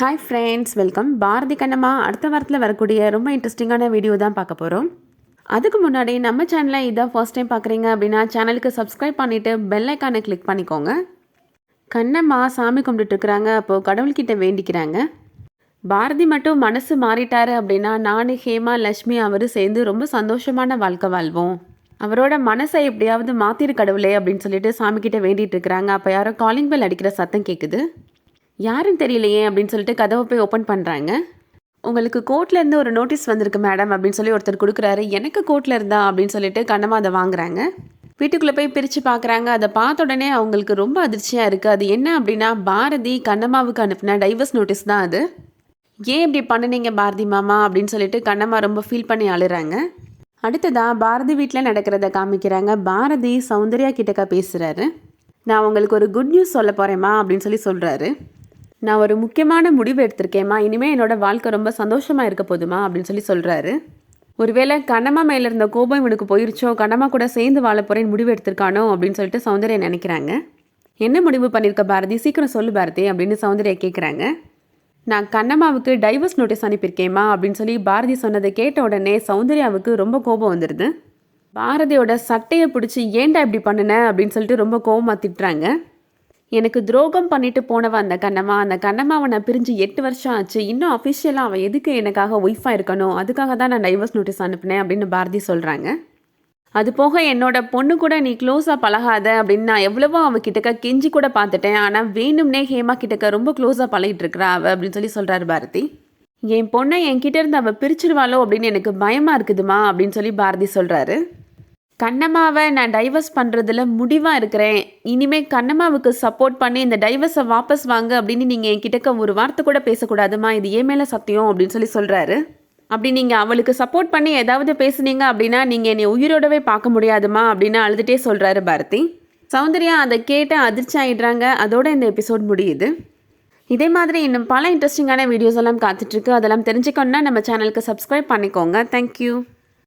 Hi friends welcome Bharathi Kannamma அடுத்த வாரத்தில் வரக்கூடிய ரொம்ப இன்ட்ரெஸ்டிங்கான வீடியோ தான் பார்க்க போகிறோம் அதுக்கு முன்னாடி நம்ம சேனலை இதான் ஃபர்ஸ்ட் டைம் பார்க்குறீங்க அப்படின்னா சேனலுக்கு சப்ஸ்கிரைப் பண்ணிவிட்டு பெல் ஐக்கானை கிளிக் பண்ணிக்கோங்க. கண்ணம்மா சாமி கும்பிட்டுட்டு இருக்கிறாங்க அப்போது கடவுள்கிட்ட வேண்டிக்கிறாங்க. பாரதி மட்டும் மனசு மாறிட்டாரு அப்படின்னா நான் ஹேமா லக்ஷ்மி அவர் சேர்ந்து ரொம்ப சந்தோஷமான வாழ்க்கை வாழ்வோம். அவரோட மனசை எப்படியாவது மாத்திரு கடவுளே அப்படின்னு சொல்லிட்டு சாமிக்கிட்ட வேண்டிகிட்டு இருக்கிறாங்க. அப்போ யாரோ காலிங் பெல் அடிக்கிற சத்தம் கேட்குது யாருன்னு தெரியலையே அப்படின்னு சொல்லிட்டு கதவை போய் ஓப்பன் பண்ணுறாங்க உங்களுக்கு கோர்ட்லேருந்து ஒரு நோட்டீஸ் வந்திருக்கு மேடம் அப்படின்னு சொல்லி ஒருத்தர் கொடுக்குறாரு. எனக்கு கோர்ட்டில் இருந்தா அப்படின்னு சொல்லிட்டு கண்ணம்மா அதை வாங்குறாங்க. வீட்டுக்குள்ளே போய் பிரித்து பார்க்குறாங்க அதை பார்த்த உடனே அவங்களுக்கு ரொம்ப அதிர்ச்சியாக இருக்குது அது என்ன அப்படின்னா பாரதி கண்ணம்மாவுக்கு அனுப்பின டைவர்ஸ் நோட்டீஸ் தான் அது. ஏன் இப்படி பண்ணுனீங்க பாரதி மாமா அப்படின்னு சொல்லிட்டு கண்ணம்மா ரொம்ப ஃபீல் பண்ணி அழுறாங்க. அடுத்ததாக பாரதி வீட்டில் நடக்கிறத காமிக்கிறாங்க. பாரதி சௌந்தர்யா கிட்டக்கா பேசுகிறாரு நான் உங்களுக்கு ஒரு குட் நியூஸ் சொல்ல போகிறேம்மா அப்படின்னு சொல்லி சொல்கிறாரு நான் ஒரு முக்கியமான முடிவு எடுத்திருக்கேம்மா. இனிமேல் என்னோட வாழ்க்கை ரொம்ப சந்தோஷமாக இருக்க போதுமா அப்படின்னு சொல்லி சொல்கிறாரு ஒருவேளை கண்ணம்மா மேலே இருந்த கோபம் இவனுக்கு போயிருச்சோ? கண்ணம்மா கூட சேர்ந்து வாழ போகிறேன்னு முடிவு எடுத்திருக்கானோ? அப்படின்னு சொல்லிட்டு சௌந்தர்யா நினைக்கிறாங்க. என்ன முடிவு பண்ணியிருக்க பாரதி? சீக்கிரம் சொல்லு பாரதி அப்படின்னு சௌந்தர்யா கேட்குறாங்க நான் கண்ணம்மாவுக்கு டைவர்ஸ் நோட்டீஸ் அனுப்பியிருக்கேம்மா அப்படின்னு சொல்லி பாரதி சொன்னதை கேட்ட உடனே சௌந்தர்யாவுக்கு ரொம்ப கோபம் வந்துடுது பாரதியோட சட்டையை பிடிச்சி ஏன்டா இப்படி பண்ணுன? அப்படின்னு சொல்லிட்டு ரொம்ப கோபமாக திட்டுறாங்க. எனக்கு துரோகம் பண்ணிட்டு போனவ அந்த கண்ணம்மா அந்த கண்ணம்மாவை நான் பிரிஞ்சு எட்டு வருஷம் ஆச்சு. இன்னும் அஃபிஷியலாக அவன் எதுக்கு எனக்காக ஒய்ஃபாக இருக்கணும்? அதுக்காக தான் நான் டைவர்ஸ் நோட்டீஸ் அனுப்பினேன் அப்படின்னு பாரதி சொல்கிறாங்க அது போக என்னோட பொண்ணு கூட நீ க்ளோஸாக பழகாத அப்படின்னு நான் எவ்வளவோ அவகிட்டக்க கெஞ்சி கூட பார்த்துட்டேன். ஆனால் வேணும்னே ஹேமா கிட்டக்க ரொம்ப க்ளோஸாக பழகிட்டு இருக்கிறா அவ அப்படின்னு சொல்லி சொல்கிறாரு பாரதி. என் பொண்ணை என்கிட்ட இருந்து அவள் பிரிச்சிருவாளோ அப்படின்னு எனக்கு பயமாக இருக்குதுமா அப்படின்னு சொல்லி பாரதி சொல்கிறாரு கண்ணம்மாவை நான் டைவர்ஸ் பண்ணுறதுல முடிவாக இருக்கிறேன். இனிமேல் கண்ணம்மாவுக்கு சப்போர்ட் பண்ணி இந்த டைவர்ஸை வாபஸ் வாங்க அப்படின்னு நீங்கள் என்கிட்டக்க ஒரு வார்த்தை கூட பேசக்கூடாதுமா? இது ஏன் மேலே சத்தியம் அப்படின்னு சொல்லி சொல்கிறாரு அப்படி நீங்கள் அவளுக்கு சப்போர்ட் பண்ணி ஏதாவது பேசுனீங்க அப்படின்னா நீங்கள் என்னை உயிரோடவே பார்க்க முடியாதுமா? அப்படின்னு அழுதுகிட்டே சொல்கிறாரு பாரதி. சௌந்தர்யா அதை கேட்டு அதிர்ச்சி ஆயிடுறாங்க. அதோட இந்த எபிசோட் முடியுது. இதே மாதிரி இன்னும் பல இன்ட்ரெஸ்டிங்கான வீடியோஸ் எல்லாம் காத்துட்ருக்கு அதெல்லாம் தெரிஞ்சுக்கணுன்னா நம்ம சேனலுக்கு சப்ஸ்கிரைப் பண்ணிக்கோங்க. தேங்க்யூ